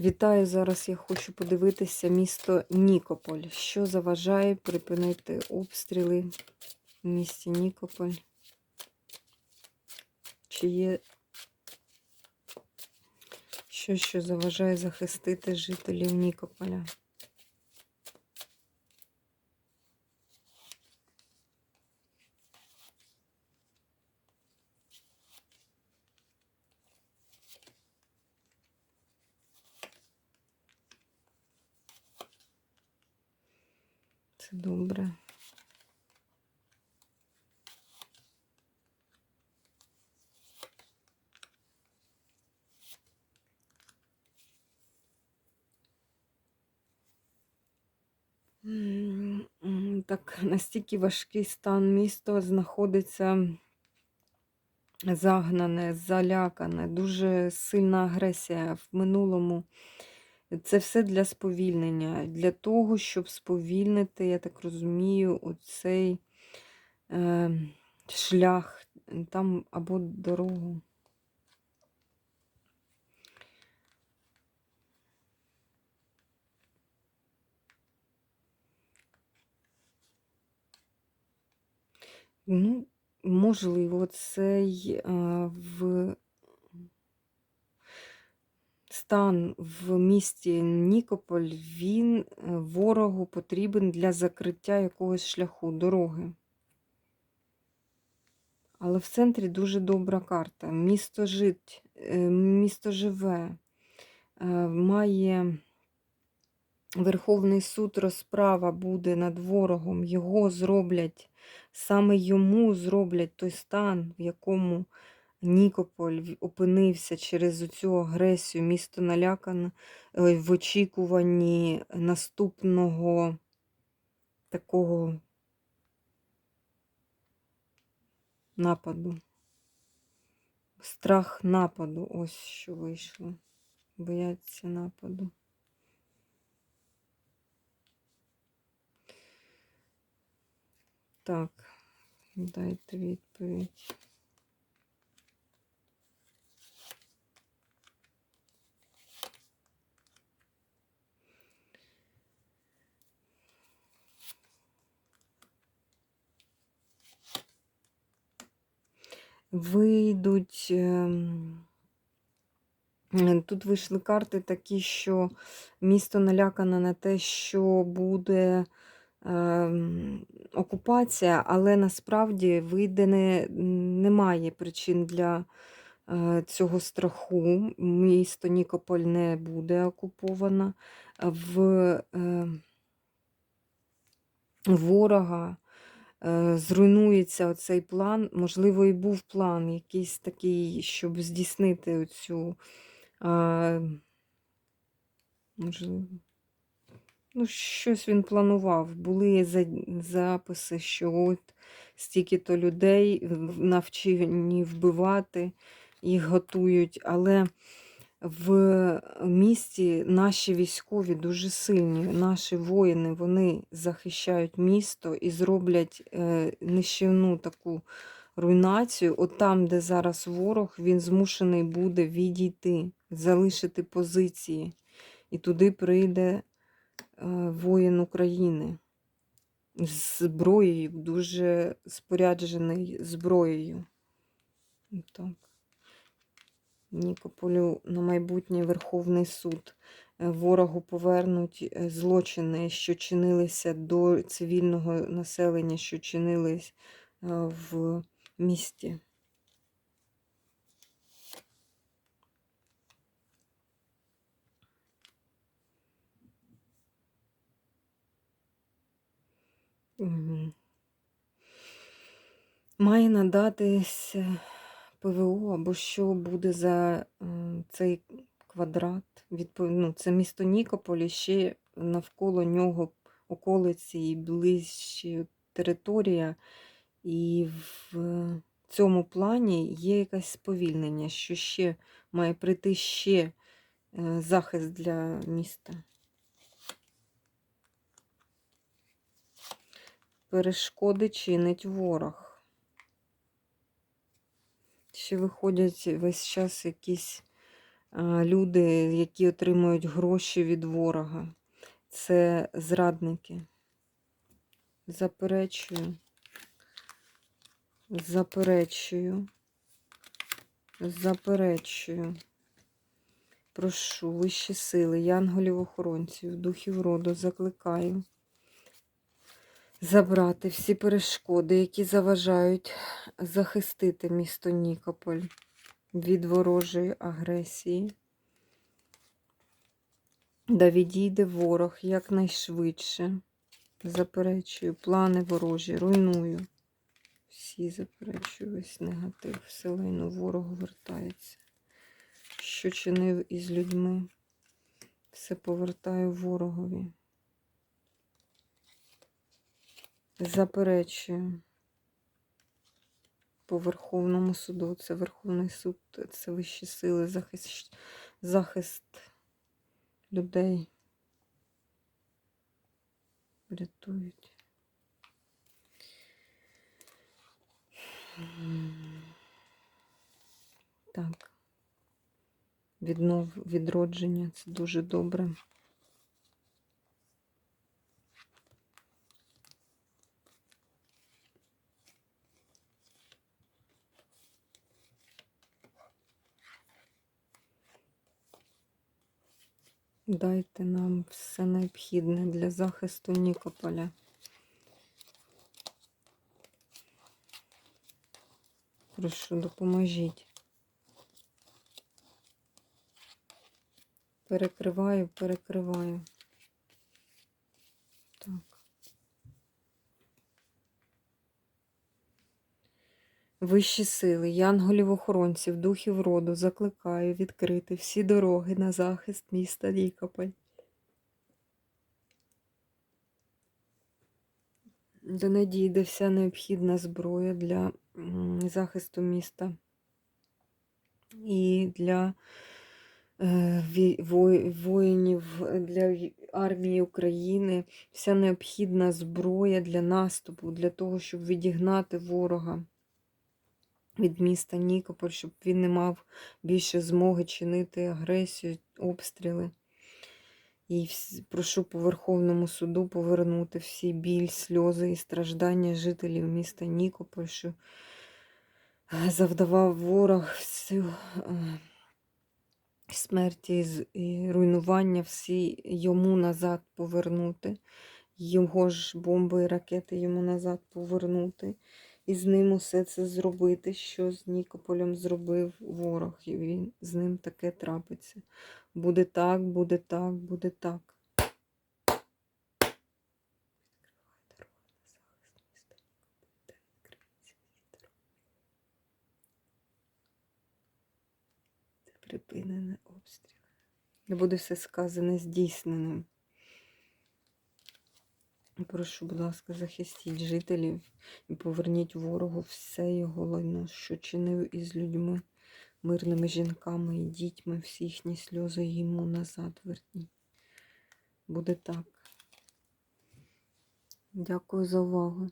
Вітаю! Зараз я хочу подивитися місто Нікополь. Що заважає припинити обстріли в місті Нікополь? Чи є що, що заважає захистити жителів Нікополя? Це добре. Так, настільки важкий стан міста знаходиться загнане, залякане, дуже сильна агресія в минулому. Це все для сповільнення, для того, щоб сповільнити, я так розумію, оцей е, шлях там або дорогу. Ну, можливо, цей е, в стан в місті Нікополь, він е, ворогу потрібен для закриття якогось шляху, дороги. Але в центрі дуже добра карта. Місто жить, е, місто живе, е, має Верховний суд розправа буде над ворогом, його зроблять, саме йому зроблять той стан, в якому Нікополь опинився через цю агресію, місто налякане е, в очікуванні наступного такого нападу. Страх нападу, ось що вийшло. Бояться нападу. Так, дайте відповідь. Вийдуть. е, Тут вийшли карти такі, що місто налякане на те, що буде ем, окупація, але насправді вийде не, немає причин для е, цього страху. Місто Нікополь не буде окуповано. В е, ворога е, зруйнується оцей план. Можливо, і був план якийсь такий, щоб здійснити оцю. е, Можливо. Ну, щось він планував. Були записи, що от стільки-то людей навчені вбивати, їх готують. Але в місті наші військові дуже сильні, наші воїни вони захищають місто і зроблять е, нищівну таку руйнацію. От там, де зараз ворог, він змушений буде відійти, залишити позиції. І туди прийде е, воїн України з зброєю, дуже споряджений зброєю. Так. Нікополю на майбутнє Верховний суд. Е, Ворогу повернуть е, злочини, що чинилися до цивільного населення, що чинились е, в місті. Має надатись ПВО або що буде за цей квадрат. Ну, це місто Нікополь, і ще навколо нього околиці і ближчі територія. І в цьому плані є якесь сповільнення, що ще має прийти ще е, захист для міста. Перешкоди чинить ворог. Ще виходять весь час якісь люди, які отримують гроші від ворога. Це зрадники. Заперечую. Заперечую. Заперечую. Прошу вищі сили, янголів-охоронців, духів роду, закликаю забрати всі перешкоди, які заважають захистити місто Нікополь від ворожої агресії. Да відійде ворог якнайшвидше. Заперечую, плани ворожі, руйную. Всі заперечую, весь негатив, вселену ворогу вертається. Що чинив із людьми, все повертаю ворогові. Заперечую. По Верховному суду, це Верховний суд, це вищі сили, захист, захист людей. Рятують. Так. Віднов, відродження це дуже добре. Дайте нам все необхідне для захисту Нікополя. Прошу, допоможіть. Перекриваю, перекриваю. Вищі сили, янголів-охоронців, духів роду закликаю відкрити всі дороги на захист міста Нікополь. До надійде вся необхідна зброя для захисту міста і для е, воїнів, е, для армії України, вся необхідна зброя для наступу, для того, щоб відігнати ворога від міста Нікополь, щоб він не мав більше змоги чинити агресію, обстріли. І прошу по Верховному суду повернути всі біль, сльози і страждання жителів міста Нікополь, що е, завдавав ворог всю е, смерті і руйнування, всі йому назад повернути. Його ж бомби і ракети йому назад повернути. І з ним усе це зробити, що з Нікополем зробив ворог. І він з ним таке трапиться. Буде так, буде так, буде так. Припинене обстріл. Не буде все сказане здійсненим. Прошу, будь ласка, захистіть жителів і поверніть ворогу все його лайно, що чинив із людьми, мирними жінками і дітьми, всі їхні сльози йому назад верніть. Буде так. Дякую за увагу.